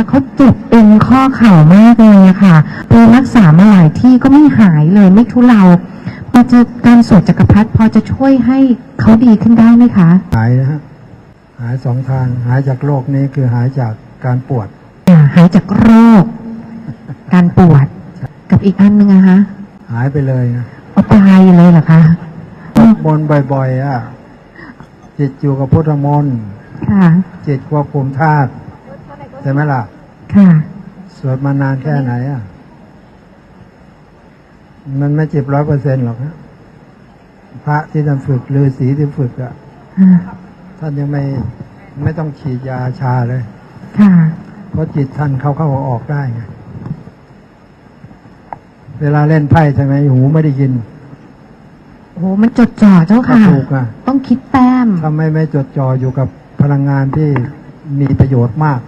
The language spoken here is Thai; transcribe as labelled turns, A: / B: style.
A: ว่าเขาเจ็บเอ็นข้อเข่ามากเลยอะค่ะไปรักษามาหลายที่ก็ไม่หายเลยไม่ทุเลาพอจะการสวดจักรพรรดิพอจะช่วยให้เขาดีขึ้นได้ไหมคะ
B: หายนะฮะหายสองทางหายจากโรคนี้คือหายจากการปวด
A: อ่าหายจากโรค การปวด กับอีกอันหนึ่งอะคะ
B: หายไปเลยนะ
A: เอาตายเลยเหรอคะ
B: บนบ่อยๆอะจิตอยู่กับพุทธมนต์
A: ค่ะ
B: จิตควบคุมธาตุ ใช่ไหมล่ะ
A: ค่ะ
B: สวดมานานแค่ไหนอะ มันไม่จิบร้อยเปอร์เซ็นต์หรอกนะพระที่ท่านฝึกฤาษีที่ฝึกอะ
A: อ่า
B: ท่านยังไม่ไม่ต้องฉีดยาชาเลย
A: ค่ะ
B: เพราะจิตท่านเข้าเข้าออกได้ไง เวลาเล่นไพ่ใช่ไหมหูไม่ได้ยิน
A: โอ้โหมันจดจ่อเจ้าค่ะ
B: ก็ถูกอะ
A: ต้องคิดแต้ม
B: ถ้าไม่ไม่จดจ่ออยู่กับพลังงานที่มีประโยชน์มาก